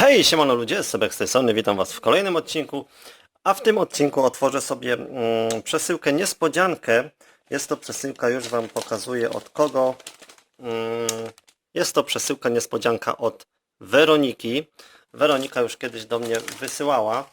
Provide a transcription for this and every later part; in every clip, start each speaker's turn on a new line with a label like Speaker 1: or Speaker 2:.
Speaker 1: Hej, siemano ludzie, Sebek z tej strony, witam was w kolejnym odcinku, a w tym odcinku otworzę sobie mm, przesyłkę niespodziankę. Jest to przesyłka, już wam pokazuję od kogo. Mm, jest to przesyłka niespodzianka od Weroniki. Weronika już kiedyś do mnie wysyłała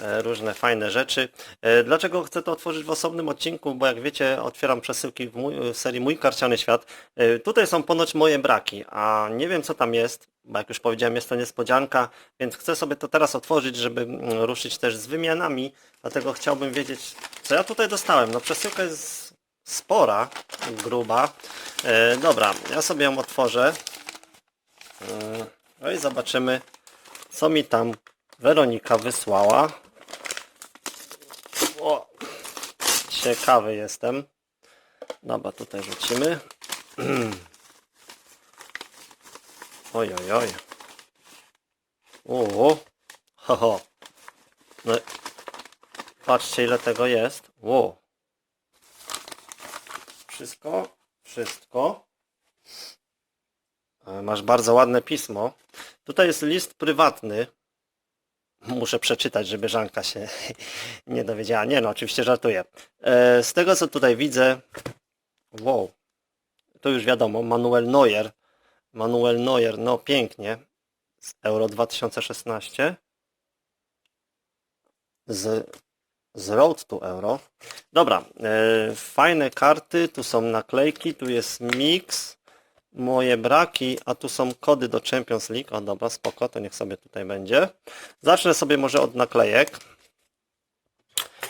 Speaker 1: e, różne fajne rzeczy. E, Dlaczego chcę to otworzyć w osobnym odcinku? Bo jak wiecie, otwieram przesyłki w, mój, w serii Mój Karciany Świat. E, Tutaj są ponoć moje braki, a nie wiem co tam jest, bo jak już powiedziałem, jest to niespodzianka, więc chcę sobie to teraz otworzyć, żeby mm, ruszyć też z wymianami, dlatego chciałbym wiedzieć, co ja tutaj dostałem. No przesyłka jest spora, gruba. Dobra, ja sobie ją otworzę. No i zobaczymy, co mi tam Weronika wysłała. O, ciekawy jestem. Dobra, tutaj rzucimy. Oj, oj, oj. O, ho, ho. No, patrzcie ile tego jest. Ło. Wszystko, wszystko. E, Masz bardzo ładne pismo. Tutaj jest list prywatny. Muszę przeczytać, żeby Żanka się nie dowiedziała. Nie no, oczywiście żartuję. E, Z tego co tutaj widzę, wow, to już wiadomo, Manuel Neuer. Manuel Neuer, no pięknie. Z Euro 2016. Z, z Road to Euro. Dobra, e, fajne karty, tu są naklejki, tu jest mix, moje braki, a tu są kody do Champions League. O dobra, spoko, to niech sobie tutaj będzie. Zacznę sobie może od naklejek.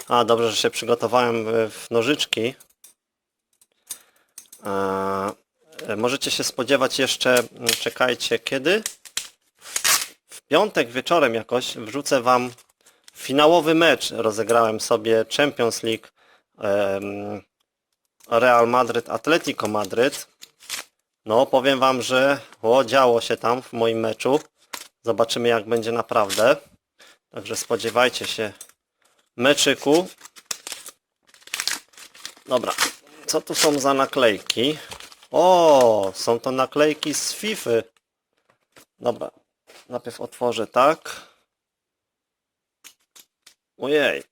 Speaker 1: A, dobrze, że się przygotowałem w- nożyczki. E, Możecie się spodziewać jeszcze, czekajcie, kiedy? W piątek wieczorem jakoś wrzucę Wam finałowy mecz. Rozegrałem sobie Champions League Real Madryt, Atletico Madryt. No, powiem Wam, że o, działo się tam w moim meczu. Zobaczymy jak będzie naprawdę. Także spodziewajcie się meczyku. Dobra, co tu są za naklejki? O, są to naklejki z FIFA. Dobra, najpierw otworzę tak. Ojej.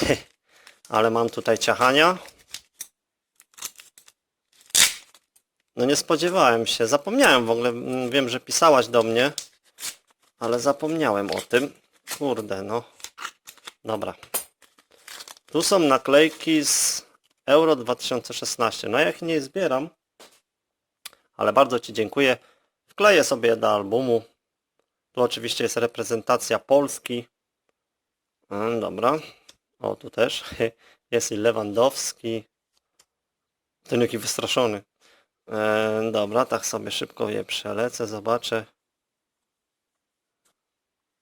Speaker 1: Ale mam tutaj ciachania. No nie spodziewałem się, zapomniałem w ogóle, mm, wiem, że pisałaś do mnie, ale zapomniałem o tym. Kurde, no. Dobra. Tu są naklejki z Euro 2016. No ja ich nie zbieram, ale bardzo Ci dziękuję. Wkleję sobie do albumu. Tu oczywiście jest reprezentacja Polski. Dobra. O, tu też. Jest i Lewandowski. Ten jaki wystraszony. E, dobra, tak sobie szybko je przelecę, zobaczę.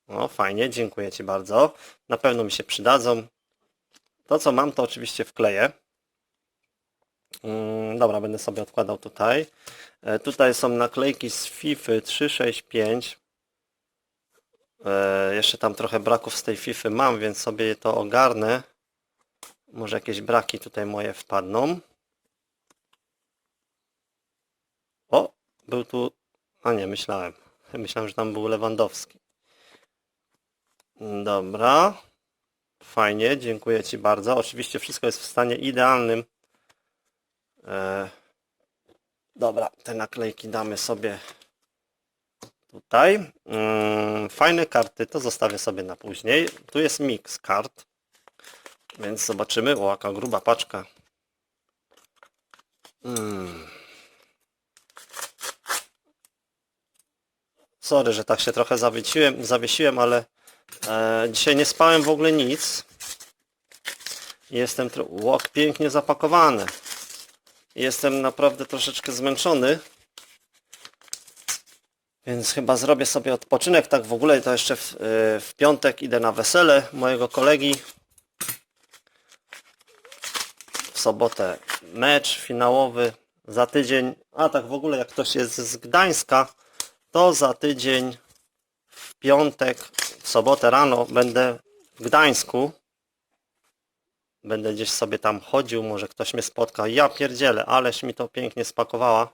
Speaker 1: O, fajnie, dziękuję Ci bardzo. Na pewno mi się przydadzą. To co mam, to oczywiście wkleję. Mm, Dobra, będę sobie odkładał tutaj. E, Tutaj są naklejki z FIFA 365. E, Jeszcze tam trochę braków z tej FIFA mam, więc sobie to ogarnę. Może jakieś braki tutaj moje wpadną. O, był tu... A nie, myślałem. Myślałem, że tam był Lewandowski. Dobra. Fajnie, dziękuję Ci bardzo. Oczywiście wszystko jest w stanie idealnym. E, Dobra, te naklejki damy sobie tutaj. Mm, Fajne karty, to zostawię sobie na później. Tu jest mix kart, więc zobaczymy. O, jaka gruba paczka. Mm. Sorry, że tak się trochę zawiesiłem, zawiesiłem ale e, dzisiaj nie spałem w ogóle nic. Jestem. Łok pięknie zapakowany. Jestem naprawdę troszeczkę zmęczony. Więc chyba zrobię sobie odpoczynek. Tak w ogóle to jeszcze w, e, w piątek idę na wesele mojego kolegi. W sobotę mecz finałowy. Za tydzień, a tak w ogóle jak ktoś jest z Gdańska, to za tydzień w piątek, w sobotę rano będę w Gdańsku. Będę gdzieś sobie tam chodził, może ktoś mnie spotka. Ja pierdzielę, aleś mi to pięknie spakowała.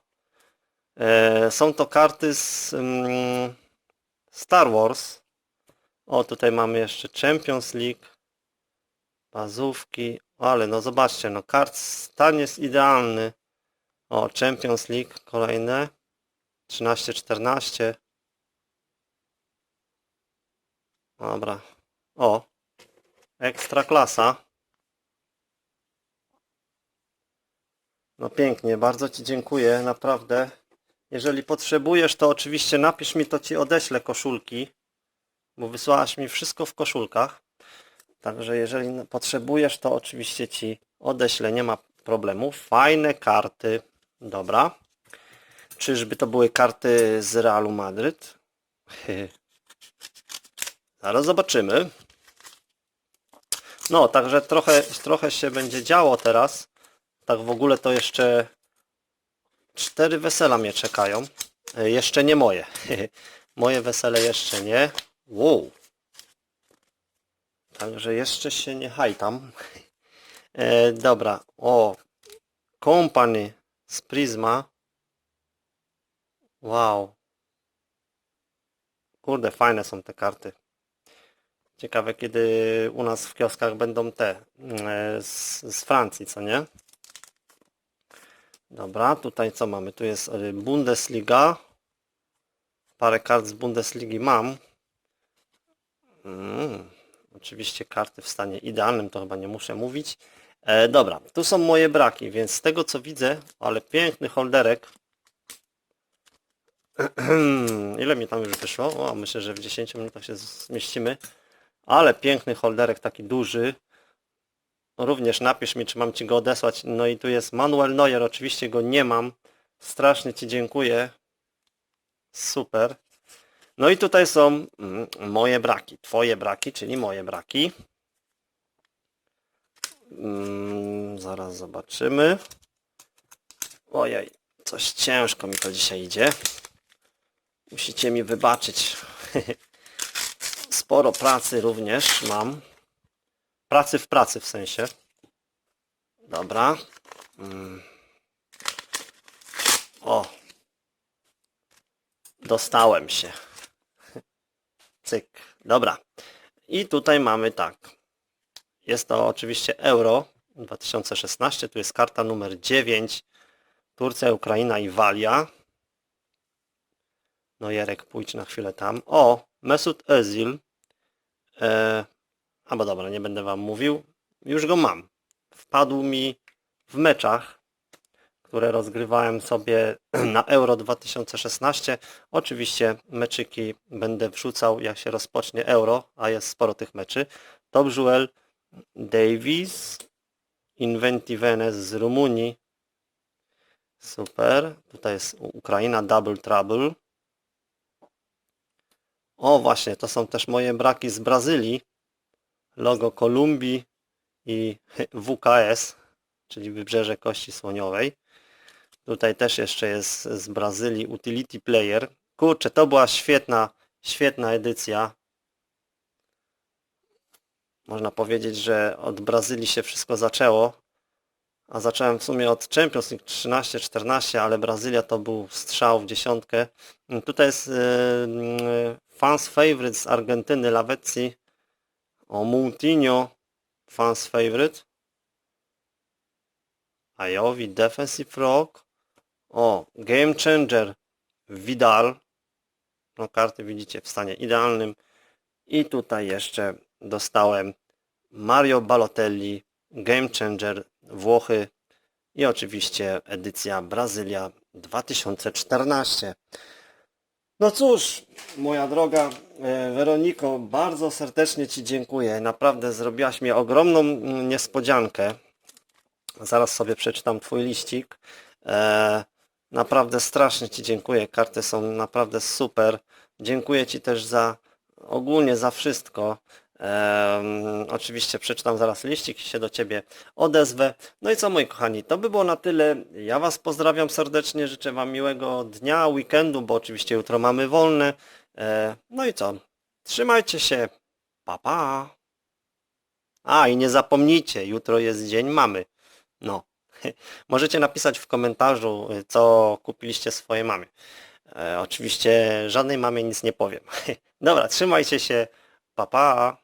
Speaker 1: E, są to karty z, mm, Star Wars. O, tutaj mamy jeszcze Champions League. Bazówki. Ale no zobaczcie, no kart stan jest idealny. O, Champions League kolejne. 13-14. Dobra. O. Ekstra klasa. No pięknie, bardzo Ci dziękuję, naprawdę. Jeżeli potrzebujesz, to oczywiście napisz mi, to Ci odeślę koszulki, bo wysłałaś mi wszystko w koszulkach. Także jeżeli potrzebujesz, to oczywiście Ci odeślę, nie ma problemu. Fajne karty. Dobra. Czyżby to były karty z Realu Madryt? Zaraz zobaczymy. No, także trochę, trochę się będzie działo teraz. Tak w ogóle to jeszcze cztery wesela mnie czekają. E, Jeszcze nie moje. Moje wesele jeszcze nie. Wow. Także jeszcze się nie hajtam. E, dobra. O. Company z Prisma. Wow. Kurde, fajne są te karty. Ciekawe, kiedy u nas w kioskach będą te e, z, z Francji, co nie? Dobra, tutaj co mamy? Tu jest e, Bundesliga. Parę kart z Bundesligi mam. Mm, oczywiście karty w stanie idealnym, to chyba nie muszę mówić. E, dobra, tu są moje braki, więc z tego co widzę, ale piękny holderek. Ile mi tam już wyszło? O, myślę, że w 10 minutach się zmieścimy. Ale piękny holderek, taki duży. Również napisz mi, czy mam Ci go odesłać. No i tu jest Manuel Neuer, oczywiście go nie mam. Strasznie Ci dziękuję. Super. No i tutaj są mm, moje braki, Twoje braki, czyli moje braki. Mm, zaraz zobaczymy. Ojej, coś ciężko mi to dzisiaj idzie. Musicie mi wybaczyć. Sporo pracy również mam. Pracy w pracy w sensie. Dobra. Mm. O. Dostałem się. Cyk. Dobra. I tutaj mamy tak. Jest to oczywiście euro 2016. Tu jest karta numer 9. Turcja, Ukraina i Walia. No Jerek, pójdź na chwilę tam. O, Mesut Özil. E, a bo dobra, nie będę wam mówił. Już go mam. Wpadł mi w meczach, które rozgrywałem sobie na Euro 2016. Oczywiście meczyki będę wrzucał jak się rozpocznie Euro, a jest sporo tych meczy. Top Joel Davis, Inventivenes z Rumunii. Super. Tutaj jest Ukraina Double Trouble. O właśnie, to są też moje braki z Brazylii. Logo Kolumbii i WKS, czyli Wybrzeże Kości Słoniowej. Tutaj też jeszcze jest z Brazylii Utility Player. Kurczę, to była świetna, świetna edycja. Można powiedzieć, że od Brazylii się wszystko zaczęło. A zacząłem w sumie od Champions League 13-14, ale Brazylia to był strzał w dziesiątkę. Tutaj jest yy, fans favorite z Argentyny, Lavezzi. O Moutinho, fans favorite. Ajowi, defensive rock. O, game changer, Vidal. No karty widzicie w stanie idealnym. I tutaj jeszcze dostałem Mario Balotelli, game changer, Włochy. I oczywiście edycja Brazylia 2014. No cóż, moja droga e, Weroniko, bardzo serdecznie Ci dziękuję. Naprawdę zrobiłaś mi ogromną niespodziankę. Zaraz sobie przeczytam Twój liścik. E, naprawdę strasznie Ci dziękuję. Karty są naprawdę super. Dziękuję Ci też za ogólnie za wszystko. Em, oczywiście przeczytam zaraz liścik się do Ciebie odezwę. No i co moi kochani, to by było na tyle. Ja Was pozdrawiam serdecznie, życzę Wam miłego dnia, weekendu, bo oczywiście jutro mamy wolne. E, no i co, trzymajcie się, pa pa. A i nie zapomnijcie, jutro jest dzień mamy. No, możecie napisać w komentarzu, co kupiliście swojej mamie. E, oczywiście żadnej mamie nic nie powiem. Dobra, trzymajcie się. Pa, pa.